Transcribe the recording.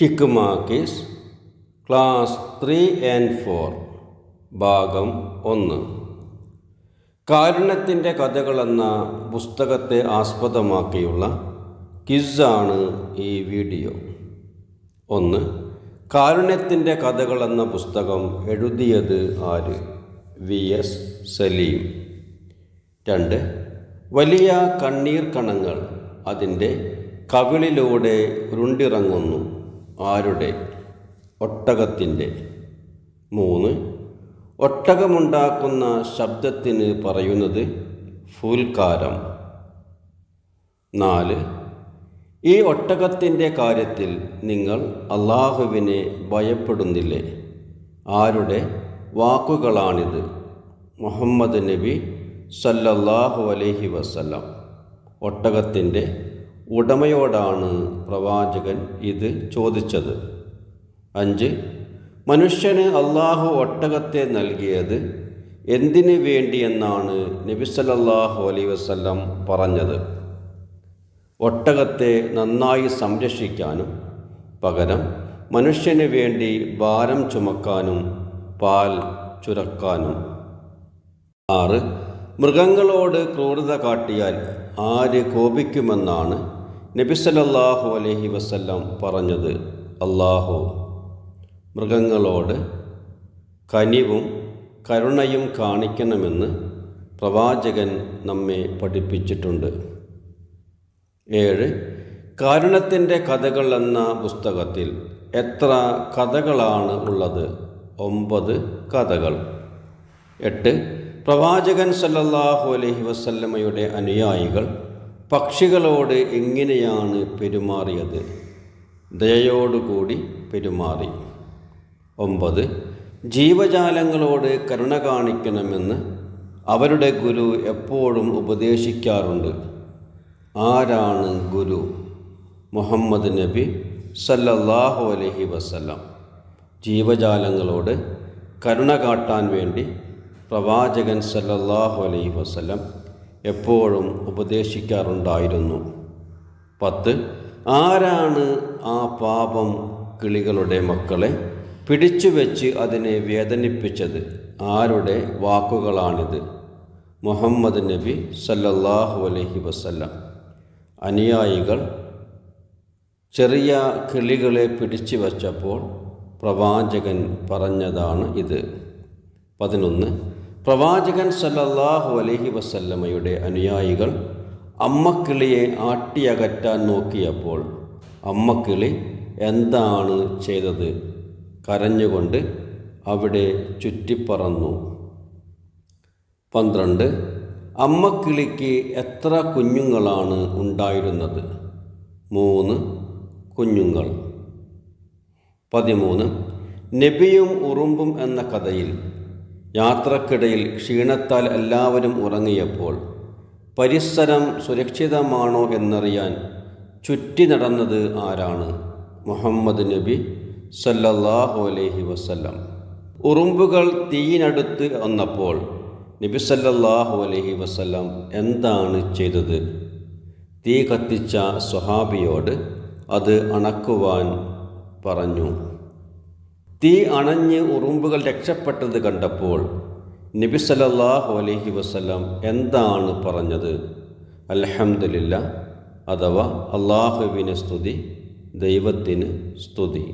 ഹിക്മാക്കിസ് class three and four ഭാഗം ഒന്ന്. കാരുണ്യത്തിന്റെ കഥകളെന്ന പുസ്തകത്തെ ആസ്പദമാക്കിയുള്ള ക്വിസാണ് ഈ വീഡിയോ. ഒന്ന് കാരുണ്യത്തിന്റെ കഥകളെന്ന പുസ്തകം എഴുതിയത് ആര്? വി. എസ്. സലീം. രണ്ട് വലിയ കണ്ണീർ കണങ്ങൾ അതിന്റെ കവിളിലൂടെ ഉരുണ്ടിറങ്ങുന്നു. ആരുടെ? ഒട്ടകത്തിന്റെ. മൂന്ന്. ഒട്ടകമുണ്ടാക്കുന്ന ശബ്ദത്തിന് പറയുന്നത് ഫൂൽക്കാരം നാല്. ഈ ഒട്ടകത്തിന്റെ കാര്യത്തിൽ നിങ്ങൾ അള്ളാഹുവിനെ ഭയപ്പെടുന്നില്ലേ? ആരുടെ? വാക്കുകളാണിത്. മുഹമ്മദ് നബി സല്ലല്ലാഹു അലൈഹി വസല്ലം. ഒട്ടകത്തിന്റെ ഉടമയോടാണ് പ്രവാചകൻ ഇത് ചോദിച്ചത്. അഞ്ച് മനുഷ്യന് അള്ളാഹു ഒട്ടകത്തെ നൽകിയത് എന്തിനു വേണ്ടിയെന്നാണ് നബിസലല്ലാഹു അലൈ വസല്ലം പറഞ്ഞത്. ഒട്ടകത്തെ നന്നായി സംരക്ഷിക്കാനും പകരം മനുഷ്യന് വേണ്ടി ഭാരം ചുമക്കാനും പാൽ ചുരക്കാനും. ആറ് മൃഗങ്ങളോട് ക്രൂരത കാട്ടിയാൽ ആര് കോപിക്കുമെന്നാണ് നബി അലഹി വസല്ലം പറഞ്ഞത് അള്ളാഹു മൃഗങ്ങളോട് കനിവും കരുണയും കാണിക്കണമെന്ന് പ്രവാചകൻ നമ്മെ പഠിപ്പിച്ചിട്ടുണ്ട്. ഏഴ് കാരുണ്യത്തിന്റെ കഥകൾ എന്ന പുസ്തകത്തിൽ എത്ര കഥകളാണ് ഉള്ളത്? ഒമ്പത് കഥകൾ. എട്ട് പ്രവാചകൻ സല്ലല്ലാഹു അലഹി വസല്ലമയുടെ അനുയായികൾ പക്ഷികളോട് എങ്ങനെയാണ് പെരുമാറിയത്? ദയയോടുകൂടി പെരുമാറി. ഒമ്പത് ജീവജാലങ്ങളോട് കരുണ കാണിക്കണമെന്ന് അവരുടെ ഗുരു എപ്പോഴും ഉപദേശിക്കാറുണ്ട്. ആരാണ് ഗുരു? മുഹമ്മദ് നബി സല്ലല്ലാഹു അലഹി വസല്ലം. ജീവജാലങ്ങളോട് കരുണ കാട്ടാൻ വേണ്ടി പ്രവാചകൻ സല്ലല്ലാഹു അലൈഹി വസല്ലം എപ്പോഴും ഉപദേശിക്കാറുണ്ടായിരുന്നു. പത്ത് ആരാണ് ആ പാപം കിളികളുടെ മക്കളെ പിടിച്ചു വെച്ച് അതിനെ വേദനിപ്പിച്ചത്? ആരുടെ വാക്കുകളാണിത്? മുഹമ്മദ് നബി സല്ലല്ലാഹു അലഹി വസല്ലം. അനുയായികൾ ചെറിയ കിളികളെ പിടിച്ചു വച്ചപ്പോൾ പ്രവാചകൻ പറഞ്ഞതാണ് ഇത്. പതിനൊന്ന് പ്രവാചകൻ സല്ലല്ലാഹു അലഹി വസല്ലമ്മയുടെ അനുയായികൾ അമ്മക്കിളിയെ ആട്ടിയകറ്റാൻ നോക്കിയപ്പോൾ അമ്മക്കിളി എന്താണ് ചെയ്തത്? കരഞ്ഞുകൊണ്ട് അവിടെ ചുറ്റിപ്പറന്നു. പന്ത്രണ്ട് അമ്മക്കിളിക്ക് എത്ര കുഞ്ഞുങ്ങളാണ് ഉണ്ടായിരുന്നത്? മൂന്ന് കുഞ്ഞുങ്ങൾ. പതിമൂന്ന് നബിയും ഉറുമ്പും എന്ന കഥയിൽ യാത്രക്കിടയിൽ ക്ഷീണത്താൽ എല്ലാവരും ഉറങ്ങിയപ്പോൾ പരിസരം സുരക്ഷിതമാണോ എന്നറിയാൻ ചുറ്റി നടന്നത് ആരാണ്? മുഹമ്മദ് നബി സല്ലല്ലാഹു അലൈഹി വസല്ലം. ഉറുമ്പുകൾ തീയിനടുത്ത് വന്നപ്പോൾ നബി സല്ലല്ലാഹു അലൈഹി വസല്ലം എന്താണ് ചെയ്തത്? തീ കത്തിച്ച സ്വഹാബിയോട് അത് അണക്കുവാൻ പറഞ്ഞു. തീ അണഞ്ഞ് ഉറുമ്പുകൾ രക്ഷപ്പെട്ടത് കണ്ടപ്പോൾ നബി സലല്ലാഹു അലഹി വസല്ലം എന്താണ് പറഞ്ഞത്? അലഹമില്ല അഥവാ അള്ളാഹുവിന് സ്തുതി ദൈവത്തിന് സ്തുതി.